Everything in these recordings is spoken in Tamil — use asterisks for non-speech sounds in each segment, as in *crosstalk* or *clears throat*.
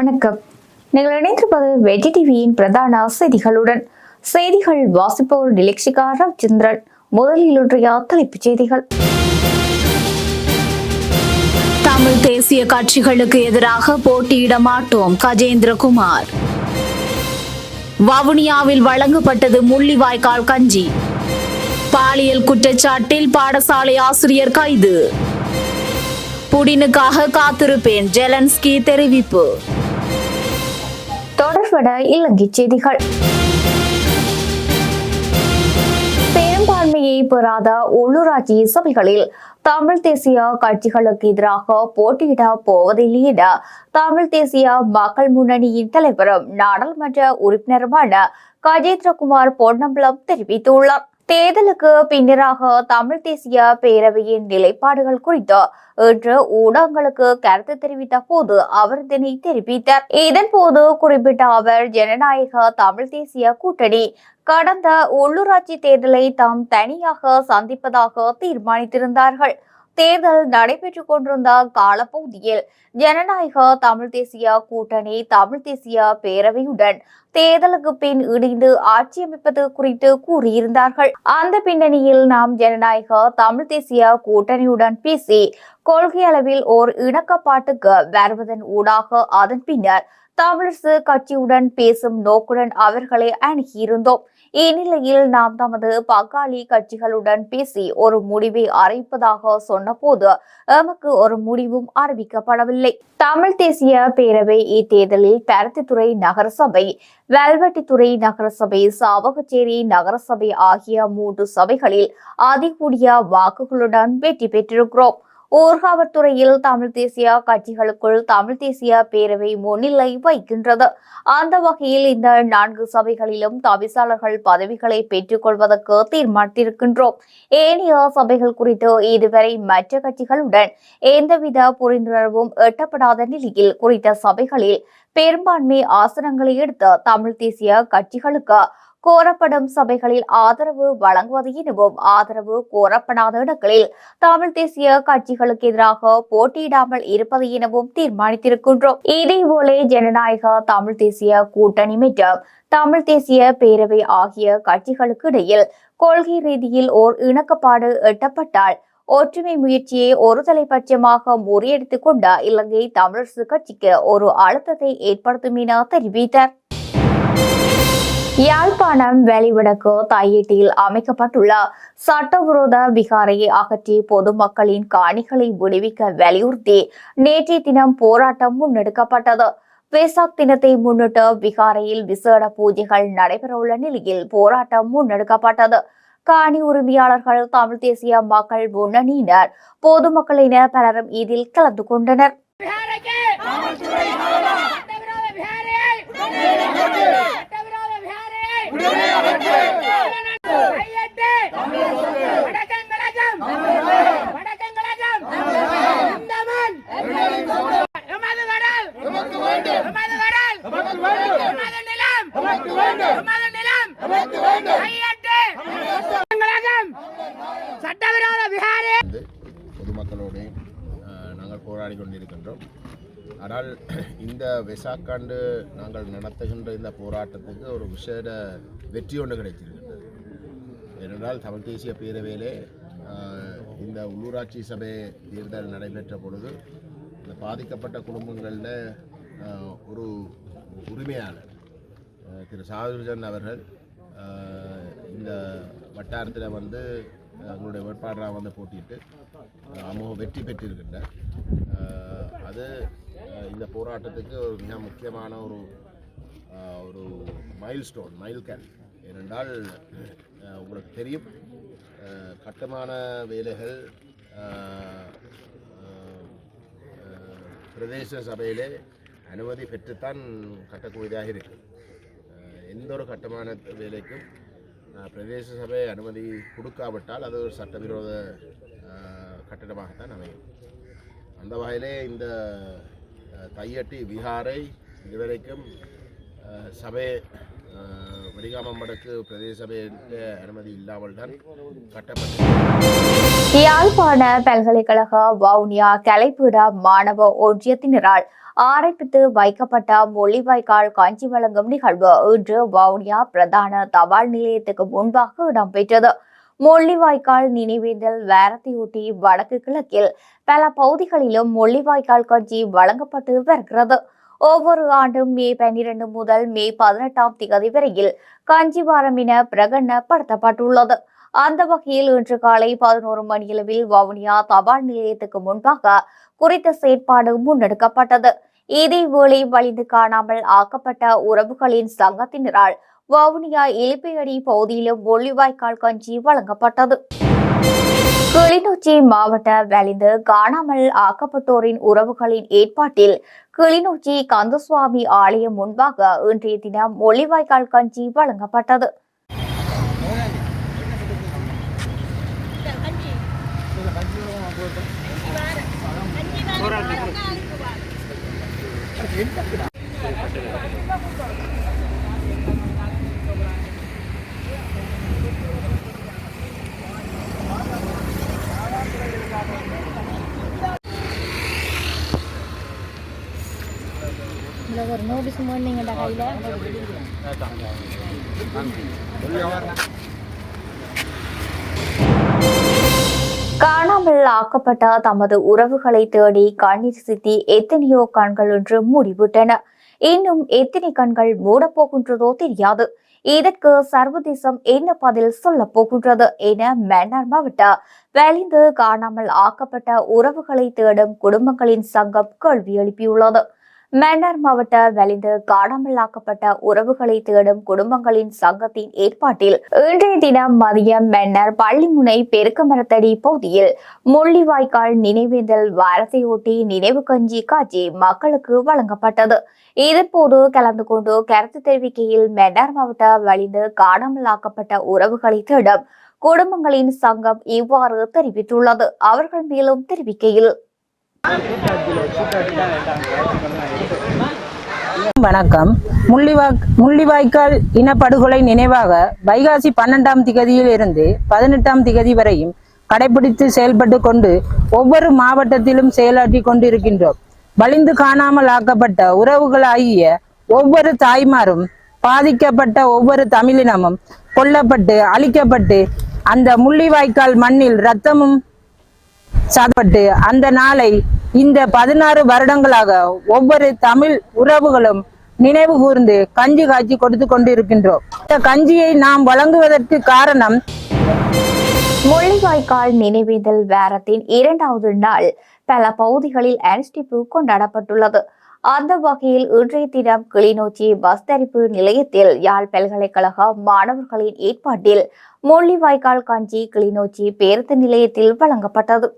வணக்கம். நீங்கள் இணைந்திருப்பது வெஜி டிவியின் பிரதான செய்திகளுடன். செய்திகள் வாசிப்பவர் நிலக்ஷிகா ரவிச்சந்திரன் முதலில் இன்றைய தலைப்புச் செய்திகள். தமிழ் தேசிய கட்சிகளுக்கு எதிராக போட்டியிட மாட்டோம் கஜேந்திரகுமார். வவுனியாவில் வழங்கப்பட்டது முள்ளிவாய்க்கால் கஞ்சி. பாலியல் குற்றச்சாட்டில் பாடசாலை ஆசிரியர் கைது. புடினுக்காக காத்திருப்பேன் ஜெலன்ஸ்கி தெரிவிப்பு. தொடர்பட இலங்கை செய்திகள். பெரும்பான்மையை பெறாத உள்ளூராட்சி சபைகளில் தமிழ் தேசிய கட்சிகளுக்கு எதிராக போட்டியிட போவதில்லை என தமிழ் தேசிய மக்கள் முன்னணியின் தலைவரும் நாடாளுமன்ற உறுப்பினருமான கஜேந்திரகுமார் பொன்னம்பலம் தெரிவித்துள்ளார். தேர்தலுக்கு பின்னராக தமிழ் தேசிய பேரவையின் நிலைப்பாடுகள் குறித்து இன்று ஊடகங்களுக்கு கருத்து தெரிவித்த போது அவர் இதனை தெரிவித்தார். இதன் போது குறிப்பிட்ட அவர் ஜனநாயக தமிழ் தேசிய கூட்டணி கடந்த உள்ளூராட்சி தேர்தலை தாம் தனியாக சந்திப்பதாக தீர்மானித்திருந்தார்கள். தேர்தல் நடைபெற்றுக் கொண்டிருந்த காலப்பகுதியில் ஜனநாயக தமிழ் தேசிய கூட்டணி தமிழ் தேசிய பேரவையுடன் தேர்தலுக்கு பின் இணைந்து ஆட்சி அமைப்பது குறித்து கூறியிருந்தார்கள். அந்த பின்னணியில் நாம் ஜனநாயக தமிழ் தேசிய கூட்டணியுடன் பேசி கொள்கை அளவில் ஓர் இணக்கப்பாட்டுக்கு வருவதன் ஊடாக அதன் பின்னர் தமிழரசு கட்சியுடன் பேசும் நோக்குடன் அவர்களை அணுகியிருந்தோம். இந்நிலையில் நாம் தமது பங்காளி கட்சிகளுடன் பேசி ஒரு முடிவை அறிவிப்பதாக சொன்னபோது எமக்கு ஒரு முடிவும் அறிவிக்கப்படவில்லை. தமிழ் தேசிய பேரவை இத்தேர்தலில் பருத்தித்துறை நகரசபை வெல்வெட்டித்துறை நகரசபை சாவகச்சேரி நகரசபை ஆகிய மூன்று சபைகளில் அதிகூடிய வாக்குகளுடன் வெற்றி பெற்றிருக்கிறோம். ஊர்காவற்துறையில் தமிழ் தேசிய கட்சிகளுக்குள் தமிழ் தேசிய பேரவை முன்னிலை வைக்கின்றது அந்த வகையில் இந்த நான்கு சபைகளிலும் தவிசாளர்கள் பதவிகளை பெற்றுக் கொள்வதற்கு தீர்மானித்திருக்கின்றோம். ஏனைய சபைகள் குறித்து இதுவரை மற்ற கட்சிகளுடன் எந்தவித புரிந்துணர்வும் எட்டப்படாத நிலையில் குறித்த சபைகளில் பெரும்பான்மை ஆசனங்களை எடுத்து தமிழ் தேசிய கட்சிகளுக்கு கோரப்படும் சபைகளில் ஆதரவு வழங்குவது எனவும் ஆதரவு கோரப்படாத இடங்களில் தமிழ் தேசிய கட்சிகளுக்கு எதிராக போட்டியிடாமல் இருப்பது எனவும் தீர்மானித்திருக்கின்றோம். இதேபோல ஜனநாயக தமிழ் தேசிய கூட்டணி மற்றும் தமிழ் தேசிய பேரவை ஆகிய கட்சிகளுக்கு இடையில் கொள்கை ரீதியில் ஓர் இணக்கப்பாடு எட்டப்பட்டால் ஒற்றுமை முயற்சியை ஒரு தலைபட்சமாக முறியடித்துக் கொண்ட இலங்கை தமிழரசு கட்சிக்கு ஒரு அழுத்தத்தை ஏற்படுத்தும் என தெரிவித்தார். யாழ்ப்பாணம் வெளிவடக்கு தையீட்டில் அமைக்கப்பட்டுள்ள சட்டவிரோத விகாரையை அகற்றி பொதுமக்களின் காணிகளை விடுவிக்க வலியுறுத்தி நேற்றைய தினம் போராட்டம் முன்னெடுக்கப்பட்டது. வேசாக் தினத்தை முன்னிட்டு விகாரையில் விசேட பூஜைகள் நடைபெறவுள்ள நிலையில் போராட்டம் முன்னெடுக்கப்பட்டது. காணி உரிமையாளர்கள் தமிழ் தேசிய மக்கள் முன்னணியினர் பொதுமக்கள் பலரும் இதில் கலந்து கொண்டனர். ஆனால் *clears throat* இந்த வெசாக்காண்டு நாங்கள் நடத்துகின்ற இந்த போராட்டத்துக்கு ஒரு விசேட வெற்றி ஒன்று கிடைத்திருக்கின்றது ஏனென்றால் தமிழ் தேசிய பேரவையிலே இந்த உள்ளூராட்சி சபை தேர்தல் நடைபெற்ற பொழுது இந்த பாதிக்கப்பட்ட குடும்பங்களில் ஒரு உரிமையாளர் திரு சாதுர்ஜன் அவர்கள் இந்த வட்டாரத்தில் வந்து அவங்களுடைய வேட்பாளராக வந்து போட்டியிட்டு அமோக வெற்றி பெற்றிருக்கின்றார். அது இந்த போராட்டத்துக்கு ஒரு மிக முக்கியமான ஒரு ஒரு மைல் ஸ்டோன் மைல்கல் ஏனென்றால் உங்களுக்கு தெரியும் கட்டுமான வேலைகள் பிரதேச சபையிலே அனுமதி பெற்றுத்தான் கட்டக்கூடியதாக இருக்கு. எந்த ஒரு கட்டுமான வேலைக்கும் பிரதேச சபை அனுமதி கொடுக்காவிட்டால் அது ஒரு சட்டவிரோத கட்டிடமாகத்தான் அமையும். அந்த வகையிலே இந்த தையட்டி விஹாரை இதுவரைக்கும் அஹ், சபை அஹ், பிரதேச சபையின் அனுமதி இல்லாமல் தான் கட்டப்பட்டது. யாழ்ப்பாண பல்கலைக்கழக வவுனியா கலைப்பீட மாணவ ஒன்றியத்தினரால் ஆரம்பித்து வைக்கப்பட்ட மொழிவாய்க்கால் காஞ்சி வழங்கும் நிகழ்வு இன்று வவுனியா பிரதான தபால் நிலையத்துக்கு முன்பாக இடம்பெற்றது. முள்ளிவாய்க்கால் நினைவேந்தல் வாரத்தையொட்டி வடக்கு கிழக்கில் பல பகுதிகளிலும் முள்ளிவாய்க்கால் காட்சி வழங்கப்பட்டு வருகிறது. ஒவ்வொரு ஆண்டும் மே பன்னிரண்டு முதல் மே பதினெட்டாம் திகதி வரையில் காஞ்சிவாரம் என பிரகடனப்படுத்தப்பட்டுள்ளது. அந்த வகையில் இன்று காலை பதினோரு மணியளவில் வவுனியா தபால் நிலையத்துக்கு முன்பாக குறித்த செயற்பாடு முன்னெடுக்கப்பட்டது. இதேவேளை வலிந்து காணாமல் ஆக்கப்பட்ட உறவுகளின் சங்கத்தினரால் வவுனியா இலிப்பையடி பகுதியிலும் ஒளிவாய்க்கால் கஞ்சி வழங்கப்பட்டது. கிளிநொச்சி மாவட்ட வலிந்து காணாமல் ஆக்கப்பட்டோரின் உறவுகளின் ஏற்பாட்டில் கிளிநொச்சி கந்தசுவாமி ஆலயம் முன்பாக இன்றைய தினம் ஒளிவாய்க்கால் கஞ்சி வழங்கப்பட்டது. ஒரு நோட்டீஸ் போனீங்கடா கையில். காணாமல் ஆக்கப்பட்ட தமது உறவுகளை தேடி கண்ணீர் சித்தி எத்தனையோ கண்கள் என்று மூடிவிட்டன. இன்னும் எத்தனை கண்கள் மூடப்போகின்றதோ தெரியாது. இதற்கு சர்வதேசம் என்ன பதில் சொல்ல போகின்றது என மன்னார் மாவட்ட வெளிந்து காணாமல் ஆக்கப்பட்ட உறவுகளை தேடும் குடும்பங்களின் சங்கம் கேள்வி எழுப்பியுள்ளது. மன்னார் மாவட்ட வெளிந்து காணாமலாக்கப்பட்ட உறவுகளை தேடும் குடும்பங்களின் சங்கத்தின் ஏற்பாட்டில் இன்றைய தினம் மதியம் மன்னர் பள்ளிமுனை பெருக்கமரத்தடி பகுதியில் முள்ளிவாய்க்கால் நினைவேந்தல் வாரத்தையொட்டி நினைவு கஞ்சி காட்சி மக்களுக்கு வழங்கப்பட்டது. இதன்போது கலந்து கொண்டு கருத்து தெரிவிக்கையில் மன்னார் மாவட்ட வலிந்து காணாமலாக்கப்பட்ட உறவுகளை தேடும் குடும்பங்களின் சங்கம் இவ்வாறு தெரிவித்துள்ளது. அவர்கள் மேலும் தெரிவிக்கையில் வணக்கம். முள்ளிவாய்க்கால் இனப்படுகொலை நினைவாக வைகாசி பன்னெண்டாம் திகதியில் இருந்து பதினெட்டாம் திகதி வரையும் கடைபிடித்து செயல்பட்டு கொண்டு ஒவ்வொரு மாவட்டத்திலும் செயலாற்றி கொண்டிருக்கின்றோம். வலிந்து காணாமல் ஆக்கப்பட்ட உறவுகளாகிய ஒவ்வொரு தாய்மாரும் பாதிக்கப்பட்ட ஒவ்வொரு தமிழினமும் கொல்லப்பட்டு அழிக்கப்பட்டு அந்த முள்ளிவாய்க்கால் மண்ணில் ரத்தமும் சாப்பட்டு அந்த நாளை இந்த பதினாறு வருடங்களாக ஒவ்வொரு தமிழ் உறவுகளும் நினைவு கூர்ந்து கஞ்சி காய்ச்சி கொடுத்து கொண்டிருக்கின்றோம். இந்த கஞ்சியை நாம் வழங்குவதற்கு காரணம் முள்ளிவாய்க்கால் நினைவேந்தல் வாரத்தின் இரண்டாவது நாள் பல பகுதிகளில் அனுஷ்டிப்பு கொண்டாடப்பட்டுள்ளது. அந்த வகையில் இன்றைய தினம் கிளிநொச்சி பஸ் தரிப்பு நிலையத்தில் யாழ் பல்கலைக்கழக மாணவர்களின் ஏற்பாட்டில் முள்ளிவாய்க்கால் காஞ்சி கிளிநொச்சி பேருந்து நிலையத்தில் வழங்கப்பட்டது.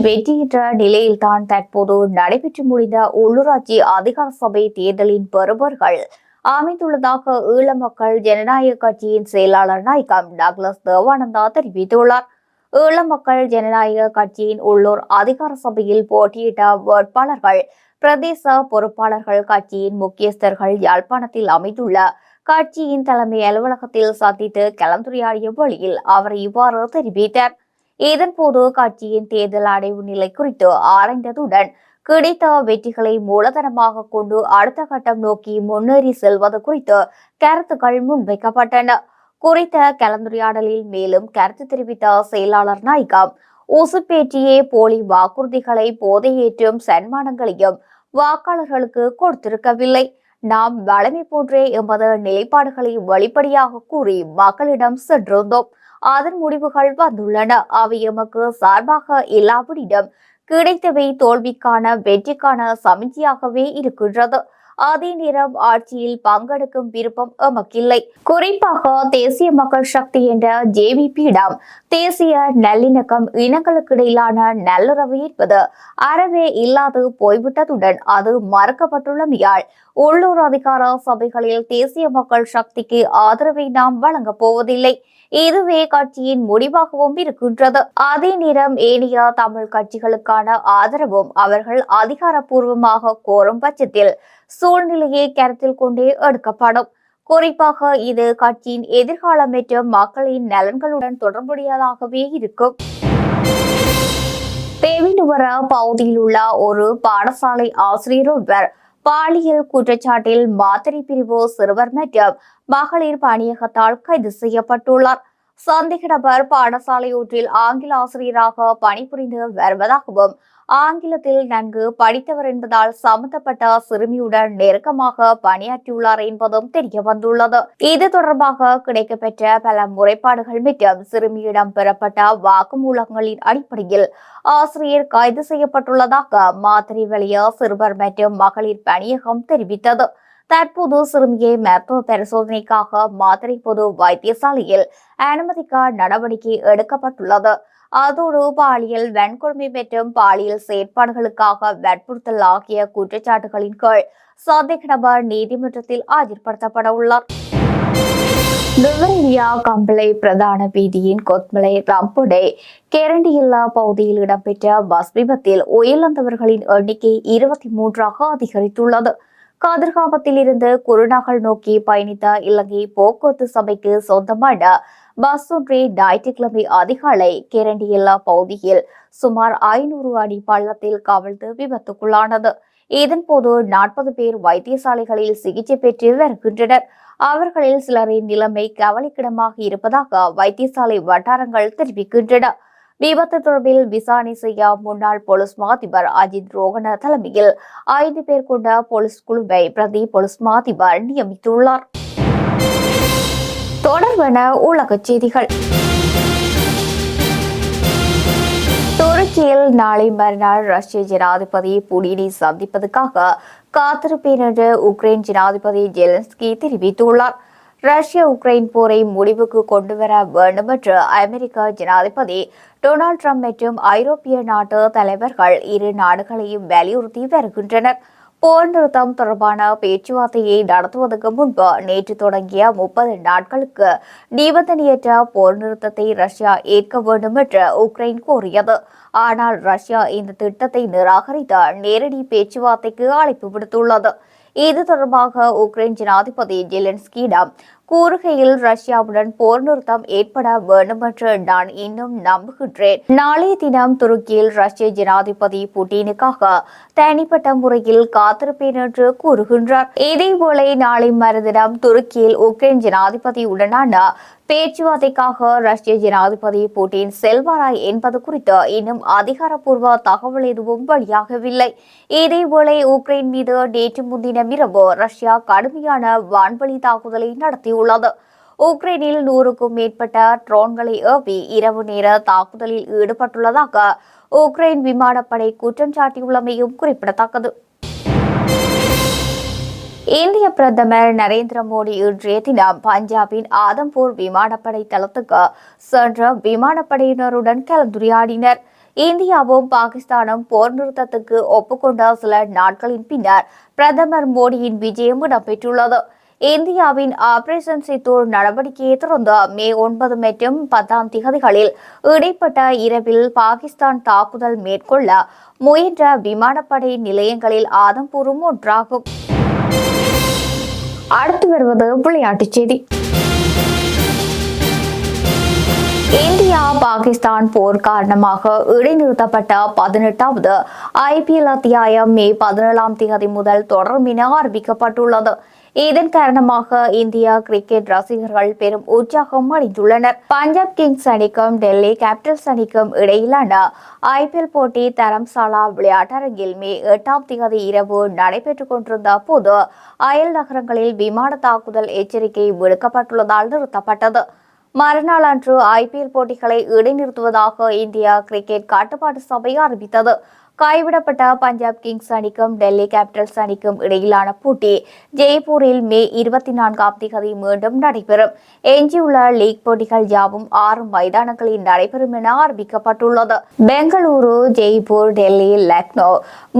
தோல்வியிலும் நிலையில் நிலையில்தான் தற்போது நடைபெற்று முடிந்த உள்ளூராட்சி அதிகார சபை தேர்தலின் பெறுபர்கள் அமைந்துள்ளதாக ஈழ மக்கள் ஜனநாயக கட்சியின் செயலாளர் நாயகம் டாக்லஸ் தேவானந்தா தெரிவித்துள்ளார். ஈழ மக்கள் ஜனநாயக கட்சியின் உள்ளூர் அதிகார சபையில் போட்டியிட்ட வேட்பாளர்கள் பிரதேச பொறுப்பாளர்கள் கட்சியின் முக்கியஸ்தர்கள் யாழ்ப்பாணத்தில் அமைந்துள்ள கட்சியின் தலைமை அலுவலகத்தில் சந்தித்து கலந்துரையாடிய வழியில் அவர் இவ்வாறு தெரிவித்தார். இதன்போது கட்சியின் தேர்தல் அடைவு நிலை குறித்து ஆராய்ந்ததுடன் கிடைத்த வெற்றிகளை மூலதனமாக கொண்டு அடுத்த கட்டம் நோக்கி முன்னேறி செல்வது குறித்து கருத்துக்கள் முன்வைக்கப்பட்டன. குறித்த கலந்துரையாடலில் மேலும் கருத்து தெரிவித்த செயலாளர் நாயகம் உசுப்பேற்றியே போலி வாக்குறுதிகளை போதையேற்றும் சன்மானங்களையும் வாக்காளர்களுக்கு கொடுத்திருக்கவில்லை. நாம் வளமை போன்றே எமது நிலைப்பாடுகளை வெளிப்படையாக கூறி மக்களிடம் சென்றிருந்தோம். அதன் முடிவுகள் வந்துள்ளன. அவை எமக்கு சார்பாக எல்லாவரிடம் கிடைத்தவை தோல்விக்கான வெற்றிக்கான சமிஞ்சியாகவே இருக்கின்றது. அதே நேரம் ஆட்சியில் பங்கெடுக்கும் விருப்பம் எமக்கில்லை. குறிப்பாக தேசிய மக்கள் சக்தி என்ற ஜேவிபியிடம் தேசிய நல்லிணக்கம் இனங்களுக்கிடையிலான நல்லுறவு என்பது அறவே இல்லாது போய்விட்டதுடன் அது மறக்கப்பட்டுள்ளமையால் உள்ளூர் அதிகார சபைகளில் தேசிய மக்கள் சக்திக்கு ஆதரவை நாம் வழங்கப் போவதில்லை. இதுவே கட்சியின் முடிவாகவும் இருக்கின்றது. அதே நேரம் ஏனைய தமிழ் கட்சிகளுக்கான ஆதரவும் அவர்கள் அதிகாரப்பூர்வமாக கோரும் பட்சத்தில் சூழ்நிலையை கருத்தில் கொண்டே எடுக்கப்படும். குறிப்பாக இது கட்சியின் எதிர்காலம் மற்றும் மக்களின் நலன்களுடன் தொடர்புடையதாகவே இருக்கும். தேவினுவர பகுதியில் உள்ள ஒரு பாடசாலை ஆசிரியர் ஒருவர் பாலியல் குற்றச்சாட்டில் மாத்திரை பிரிவு சிறுவர் மற்றும் மகளிர் பணியகத்தால் கைது செய்யப்பட்டுள்ளார். சந்தேக நபர் பாடசாலை ஒன்றில் ஆங்கில ஆசிரியராக பணிபுரிந்து வருவதாகவும் ஆங்கிலத்தில் நன்கு படித்தவர் என்பதால் சம்பந்தப்பட்ட சிறுமியுடன் நெருக்கமாக பணியாற்றியுள்ளார் என்பதும் தெரிய வந்துள்ளது. இது தொடர்பாக கிடைக்கப்பெற்ற பல முறைப்பாடுகள் மற்றும் சிறுமியிடம் பெறப்பட்ட வாக்குமூலங்களின் அடிப்படையில் ஆசிரியர் கைது செய்யப்பட்டுள்ளதாக மாத்திரை வெளிய சிறுவர் மற்றும் மகளிர் பணியகம் தெரிவித்தது. தற்போது சிறுமியை மருத்துவ பரிசோதனைக்காக மாத்திரை பொது வைத்தியசாலையில் அனுமதிக்க நடவடிக்கை எடுக்கப்பட்டுள்ளது. அதோடு பாலியல் வன்கொடுமை மற்றும் பாலியல் செயற்பாடுகளுக்காக வற்புறுத்தல் ஆகிய குற்றச்சாட்டுகளின் கீழ் சந்தேக நபர் நீதிமன்றத்தில் ஆஜர்படுத்தப்பட உள்ளார். நுவரேலியா கம்பளை பிரதான வீதியின் கொத்மலை ரம்புடை கெரண்டியில்லா பகுதியில் இடம்பெற்ற பஸ் விபத்தில் உயிரிழந்தவர்களின் எண்ணிக்கை இருபத்தி மூன்றாக அதிகரித்துள்ளது. காதிர்காமத்தில் இருந்து குருநகல் நோக்கி பயணித்த இலங்கை போக்குவரத்து சபைக்கு சொந்தமான பஸ் ஞாயிற்றுக்கிழமை அதிகாலை கேரண்டியல்லா பகுதியில் சுமார் ஐநூறு அடி பள்ளத்தில் கவிழ்ந்து விபத்துக்குள்ளானது. இதன்போது நாற்பது பேர் வைத்தியசாலைகளில் சிகிச்சை பெற்று வருகின்றனர். அவர்களில் சிலரின் நிலைமை கவலைக்கிடமாக இருப்பதாக வைத்தியசாலை வட்டாரங்கள் தெரிவிக்கின்றன. விபத்து தொடர்பில் விசாரணை செய்ய முன்னாள் போலீஸ் மாதிபர் அஜித் ரோகன தலைமையில் ஐந்து பேர் கொண்ட போலீஸ் குழுவை பிரதி போலீஸ் மாதிபர் நியமித்துள்ளார். தொடர்பான உலகச் செய்திகள். துருக்கியில் நாளை மறுநாள் ரஷ்ய ஜனாதிபதி புடினை சந்திப்பதற்காக காத்திருப்பேன் என்று உக்ரைன் ஜனாதிபதி ஜெலன்ஸ்கி தெரிவித்துள்ளார். ரஷ்ய உக்ரைன் போரை முடிவுக்கு கொண்டு வர வேண்டும் என்று அமெரிக்க ஜனாதிபதி டொனால்ட் ட்ரம்ப் மற்றும் ஐரோப்பிய நாட்டு தலைவர்கள் இரு நாடுகளையும் வலியுறுத்தி வருகின்றனர். போர் நிறுத்தம் தொடர்பான பேச்சுவார்த்தையை நடத்துவதற்கு முன்பு நேற்று தொடங்கிய முப்பது நாட்களுக்கு நிபந்தனையற்ற போர் நிறுத்தத்தை ரஷ்யா ஏற்க வேண்டும் என்று உக்ரைன் கோரியது. ஆனால் ரஷ்யா இந்த திட்டத்தை நிராகரித்து நேரடி பேச்சுவார்த்தைக்கு அழைப்பு விடுத்துள்ளது. இது தொடர்பாக உக்ரைன் ஜனாதிபதி ஜெலன்ஸ்கியிடம் கூறுகையில் ரஷ்யாவுடன் போர் நிறுத்தம் ஏற்பட வேண்டும் என்று நான் இன்னும் நம்புகின்றேன். நாளைய தினம் துருக்கியில் ரஷ்ய ஜனாதிபதி புட்டினுக்காக தனிப்பட்ட முறையில் காத்திருப்பேன் என்று கூறுகின்றார். இதேபோல நாளை மறுதினம் துருக்கியில் உக்ரைன் ஜனாதிபதியுடனான பேச்சுவார்த்தைக்காக ரஷ்ய ஜனாதிபதி புட்டின் செல்வாரா என்பது குறித்து இன்னும் அதிகாரப்பூர்வ தகவல் எதுவும் வெளியாகவில்லை. இதேவேளை உக்ரைன் மீது நேற்று முன்தினம் இரவு ரஷ்யா கடுமையான வான்வழி தாக்குதலை நடத்தியுள்ளது. உக்ரைனில் நூறுக்கும் மேற்பட்ட ட்ரோன்களை ஏவி இரவு நேர தாக்குதலில் ஈடுபட்டுள்ளதாக உக்ரைன் விமானப்படை குற்றம் சாட்டியுள்ளமையும் குறிப்பிடத்தக்கது. இந்திய பிரதமர் நரேந்திர மோடி இன்றைய தினம் பஞ்சாபின் ஆதம்பூர் விமானப்படை தளத்துக்கு சென்ற விமானப்படையினருடன் கலந்துரையாடினர். இந்தியாவும் பாகிஸ்தானும் போர் நிறுத்தத்துக்கு ஒப்புக்கொண்ட சில நாட்களின் பின்னர் பிரதமர் மோடியின் விஜயம் இடம்பெற்றுள்ளது. இந்தியாவின் ஆபரேஷன் சித்தூர் நடவடிக்கையை தொடர்ந்து மே ஒன்பது மற்றும் பத்தாம் திகதிகளில் இடைப்பட்ட இரவில் பாகிஸ்தான் தாக்குதல் மேற்கொள்ள முயன்ற விமானப்படை நிலையங்களில் ஆதம்பூரும் ஒன்றாகும். அடுத்து வருவது விளையாட்டுச் செய்தி. இந்தியா பாகிஸ்தான் போர் காரணமாக இடைநிறுத்தப்பட்ட பதினெட்டாவது ஐபிஎல் அத்தியாயம் மே பதினேழாம் தேதி முதல் தொடரும் என அறிவிக்கப்பட்டுள்ளது. இதன் காரணமாக இந்திய கிரிக்கெட் ரசிகர்கள் பெரும் உற்சாகம் அடைந்துள்ளனர். பஞ்சாப் கிங்ஸ் அணிக்கும் டெல்லி கேபிட்டல்ஸ் அணிக்கும் இடையிலான ஐபிஎல் போட்டி தரம்சாலா விளையாட்டரங்கில் மே எட்டாம் தேதி இரவு நடைபெற்றுக் கொண்டிருந்த போது அயல் நகரங்களில் விமான தாக்குதல் எச்சரிக்கை விடுக்கப்பட்டுள்ளதால் நிறுத்தப்பட்டது. மறுநாள் அன்று ஐபிஎல் போட்டிகளை இடைநிறுத்துவதாக இந்தியா கிரிக்கெட் கட்டுப்பாட்டு சபை அறிவித்தது. கைவிடப்பட்ட பஞ்சாப் கிங்ஸ் அணிக்கும் டெல்லி கேபிட்டல்ஸ் அணிக்கும் இடையிலான போட்டி ஜெய்ப்பூரில் மே இருபத்தி நான்காம் தேதி மீண்டும் நடைபெறும். எஞ்சியுள்ள லீக் போட்டிகள் யாவும் ஆறு மைதானங்களில் நடைபெறும் என அறிவிக்கப்பட்டுள்ளது. பெங்களூரு ஜெய்ப்பூர் டெல்லி லக்னோ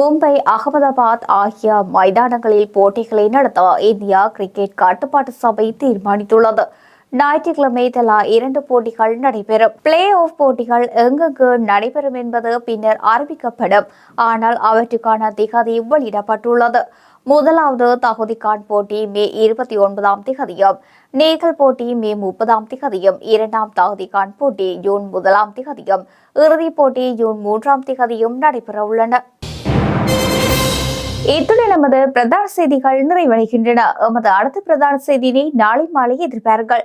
மும்பை அகமதாபாத் ஆகிய மைதானங்களில் போட்டிகளை நடத்த இந்தியா கிரிக்கெட் கட்டுப்பாட்டு சபை தீர்மானித்துள்ளது. ஞாயிற்றுக்கிழமை தலா இரண்டு போட்டிகள் நடைபெறும். பிளே ஆஃப் போட்டிகள் எங்கெங்கு நடைபெறும் என்பது பின்னர் அறிவிக்கப்படும். ஆனால் அவற்றுக்கான திகதி வெளியிடப்பட்டுள்ளது. முதலாவது தகுதிக்கான் போட்டி மே இருபத்தி ஒன்பதாம் திகதியும் நேகல் போட்டி மே முப்பதாம் திகதியும் இரண்டாம் தகுதிக்கான் போட்டி ஜூன் முதலாம் திகதியும் இறுதிப் போட்டி ஜூன் மூன்றாம் திகதியும் நடைபெற உள்ளன. இத்துடன் நமது பிரதான செய்திகள் நிறைவடைகின்றன. எமது அடுத்த பிரதான செய்தியினை நாளை மாலை எதிர்பாருங்கள்.